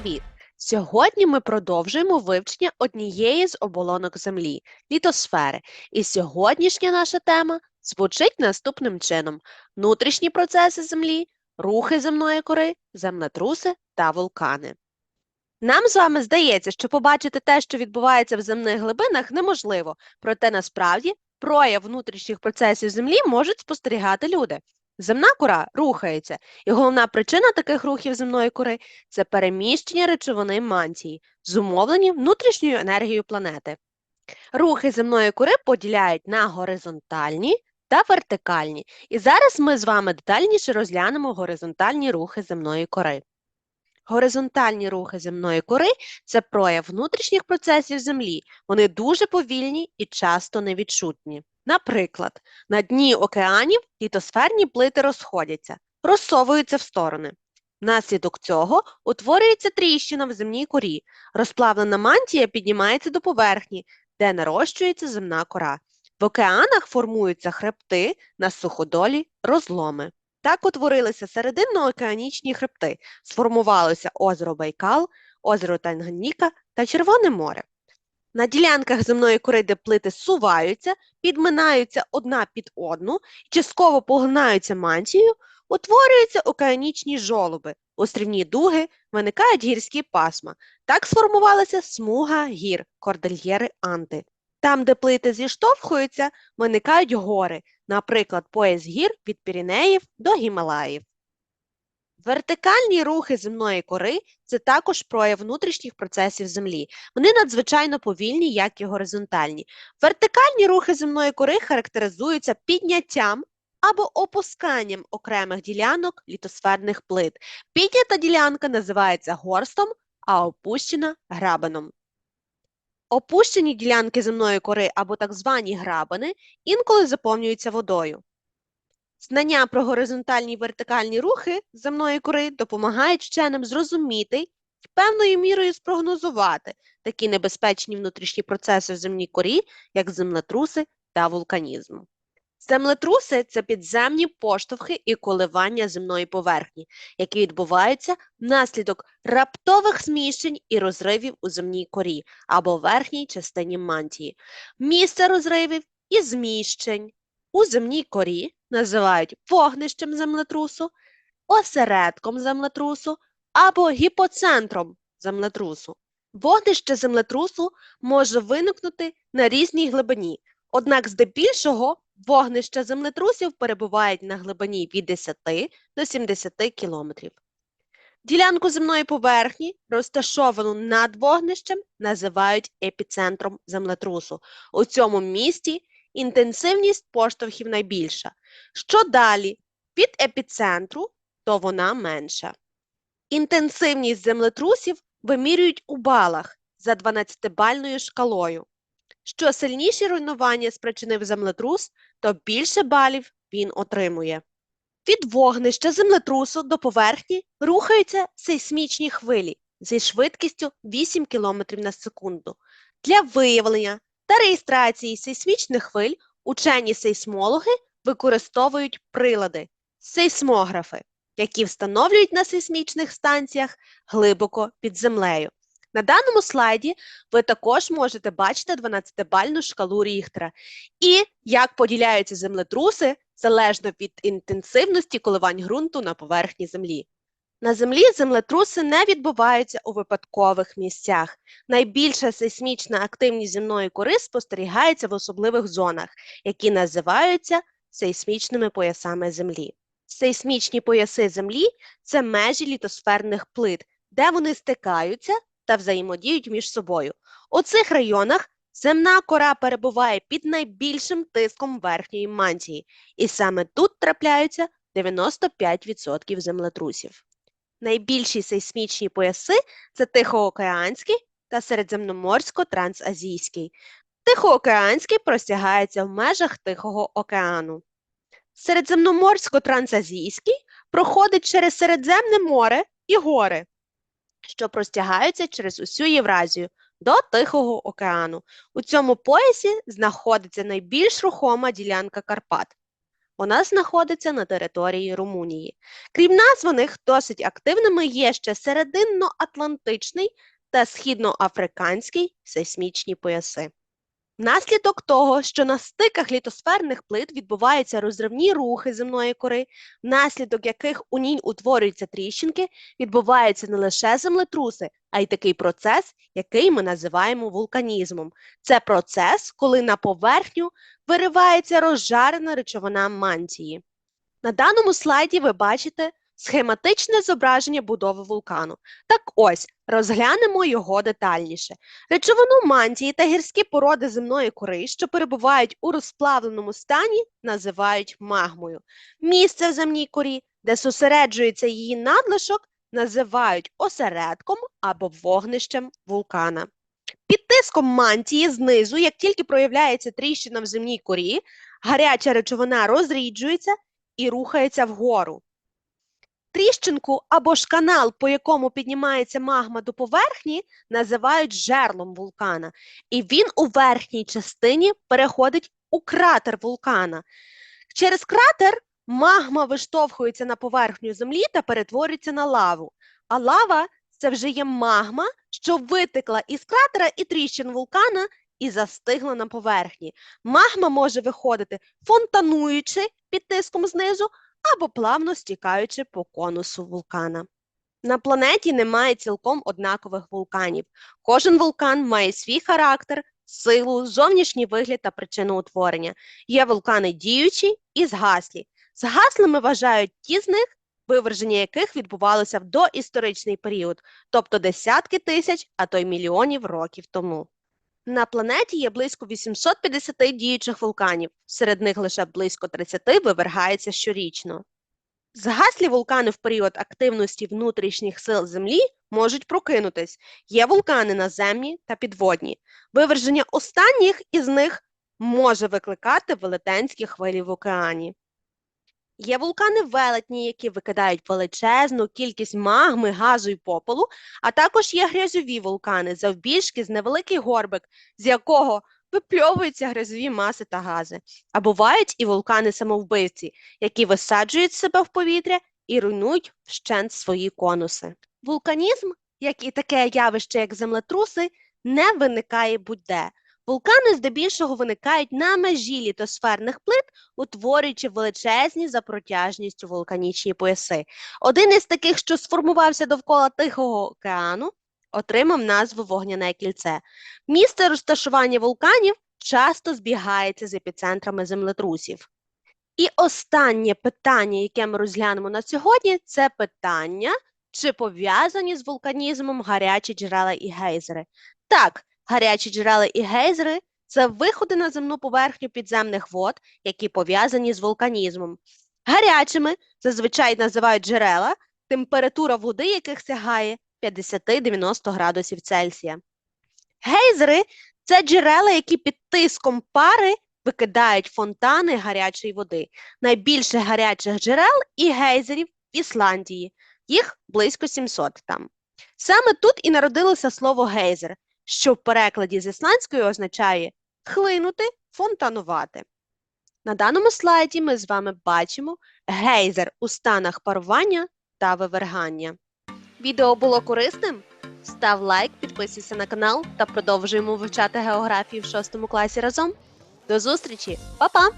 привіт! Сьогодні ми продовжуємо вивчення однієї з оболонок Землі літосфери. І сьогоднішня наша тема звучить наступним чином: внутрішні процеси Землі, рухи земної кори, землетруси та вулкани. Нам з вами здається, що побачити те, що відбувається в земних глибинах, неможливо, проте насправді прояв внутрішніх процесів Землі можуть спостерігати люди. Земна кора рухається, і головна причина таких рухів земної кори це переміщення речовини мантії, зумовлені внутрішньою енергією планети. Рухи земної кори поділяють на горизонтальні та вертикальні. І зараз ми з вами детальніше розглянемо горизонтальні рухи земної кори. Горизонтальні рухи земної кори це прояв внутрішніх процесів Землі. Вони дуже повільні і часто невідчутні. Наприклад, на дні океанів літосферні плити розходяться, розсовуються в сторони. Внаслідок цього утворюється тріщина в земній корі. Розплавлена мантія піднімається до поверхні, де нарощується земна кора. В океанах формуються хребти на суходолі розломи. Так утворилися серединно-океанічні хребти, сформувалося озеро Байкал, озеро Танганьїка та Червоне море. На ділянках земної кори, де плити суваються, підминаються одна під одну, частково поглинаються мантією, утворюються океанічні жолоби, острівні дуги, виникають гірські пасма. Так сформувалася смуга гір, кордильєри Анти. Там, де плити зіштовхуються, виникають гори, наприклад, пояс гір від Пірінеїв до Гімалаїв. Вертикальні рухи земної кори це також прояв внутрішніх процесів Землі. Вони надзвичайно повільні, як і горизонтальні. Вертикальні рухи земної кори характеризуються підняттям або опусканням окремих ділянок літосферних плит. Піднята ділянка називається горстом, а опущена грабеном. Опущені ділянки земної кори або так звані грабини інколи заповнюються водою. Знання про горизонтальні і вертикальні рухи земної кори допомагають вченим зрозуміти і певною мірою спрогнозувати такі небезпечні внутрішні процеси в земній корі, як землетруси та вулканізм. Землетруси це підземні поштовхи і коливання земної поверхні, які відбуваються внаслідок раптових зміщень і розривів у земній корі або верхній частині мантії. Місце розривів і зміщень у земній корі називають вогнищем землетрусу, осередком землетрусу або гіпоцентром землетрусу. Вогнище землетрусу може виникнути на різній глибині, однак здебільшого вогнища землетрусів перебувають на глибині від 10 до 70 кілометрів. Ділянку земної поверхні, розташовану над вогнищем, називають епіцентром землетрусу. У цьому місці інтенсивність поштовхів найбільша. Що далі від епіцентру, то вона менша. Інтенсивність землетрусів вимірюють у балах за 12-бальною шкалою. Що сильніші руйнування спричинив землетрус, то більше балів він отримує. Від вогнища землетрусу до поверхні рухаються сейсмічні хвилі зі швидкістю 8 км на секунду. Для виявлення та реєстрації сейсмічних хвиль учені сейсмологи використовують прилади сейсмографи, які встановлюють на сейсмічних станціях глибоко під землею. На даному слайді ви також можете бачити 12-бальну шкалу Ріхтера і як поділяються землетруси залежно від інтенсивності коливань ґрунту на поверхні землі. На землі землетруси не відбуваються у випадкових місцях. Найбільша сейсмічна активність земної кори спостерігається в особливих зонах, які називаються сейсмічними поясами Землі. Сейсмічні пояси Землі це межі літосферних плит, де вони стикаються та взаємодіють між собою. У цих районах земна кора перебуває під найбільшим тиском верхньої мантії, і саме тут трапляються 95% землетрусів. Найбільші сейсмічні пояси це Тихоокеанський та Середземноморсько-Трансазійський. Тихоокеанський простягається в межах Тихого океану. Середземноморсько-Трансазійський проходить через Середземне море і гори, що простягаються через усю Євразію до Тихого океану. У цьому поясі знаходиться найбільш рухома ділянка Карпат. Вона знаходиться на території Румунії. Крім названих, досить активними є ще серединно-атлантичний та східноафриканський сейсмічні пояси. Внаслідок того, що на стиках літосферних плит відбуваються розривні рухи земної кори, внаслідок яких у ній утворюються тріщинки, відбуваються не лише землетруси, а й такий процес, який ми називаємо вулканізмом. Це процес, коли на поверхню виривається розжарена речовина мантії. На даному слайді ви бачите схематичне зображення будови вулкану. Так ось, розглянемо його детальніше. Речовину мантії та гірські породи земної кори, що перебувають у розплавленому стані, називають магмою. Місце в земній корі, де зосереджується її надлишок, називають осередком або вогнищем вулкана. Під тиском мантії знизу, як тільки проявляється тріщина в земній корі, гаряча речовина розріджується і рухається вгору. Тріщинку або ж канал, по якому піднімається магма до поверхні, називають жерлом вулкана, і він у верхній частині переходить у кратер вулкана. Через кратер магма виштовхується на поверхню землі та перетворюється на лаву. А лава це вже є магма, що витекла із кратера і тріщин вулкана і застигла на поверхні. Магма може виходити фонтануючи під тиском знизу або плавно стікаючи по конусу вулкана. На планеті немає цілком однакових вулканів. Кожен вулкан має свій характер, силу, зовнішній вигляд та причину утворення. Є вулкани діючі і згаслі. Згаслими вважають ті з них, виверження яких відбувалося в доісторичний період, тобто десятки тисяч, а то й мільйонів років тому. На планеті є близько 850 діючих вулканів, серед них лише близько 30 вивергається щорічно. Згаслі вулкани в період активності внутрішніх сил Землі можуть прокинутись. Є вулкани наземні та підводні. Виверження останніх із них може викликати велетенські хвилі в океані. Є вулкани велетні, які викидають величезну кількість магми, газу і попелу, а також є грязьові вулкани, завбільшки з невеликий горбик, з якого випльовуються грязові маси та гази. А бувають і вулкани самовбивці, які висаджують себе в повітря і руйнують вщент свої конуси. Вулканізм, як і таке явище, як землетруси, не виникає будь-де. Вулкани здебільшого виникають на межі літосферних плит, утворюючи величезні за протяжністю вулканічні пояси. Один із таких, що сформувався довкола Тихого океану, отримав назву Вогняне кільце. Місце розташування вулканів часто збігається з епіцентрами землетрусів. І останнє питання, яке ми розглянемо на сьогодні, це питання, чи пов'язані з вулканізмом гарячі джерела і гейзери. Так, гарячі джерела і гейзери це виходи на земну поверхню підземних вод, які пов'язані з вулканізмом. Гарячими зазвичай називають джерела, температура води яких сягає 50-90 градусів Цельсія. Гейзери це джерела, які під тиском пари викидають фонтани гарячої води. Найбільше гарячих джерел і гейзерів в Ісландії. Їх близько 700 там. Саме тут і народилося слово гейзер, що в перекладі з ісландської означає хлинути, фонтанувати. На даному слайді ми з вами бачимо гейзер у станах парування та вивергання. Відео було корисним? Став лайк, підписуйся на канал та продовжуємо вивчати географію в 6 класі разом. До зустрічі, Па-па!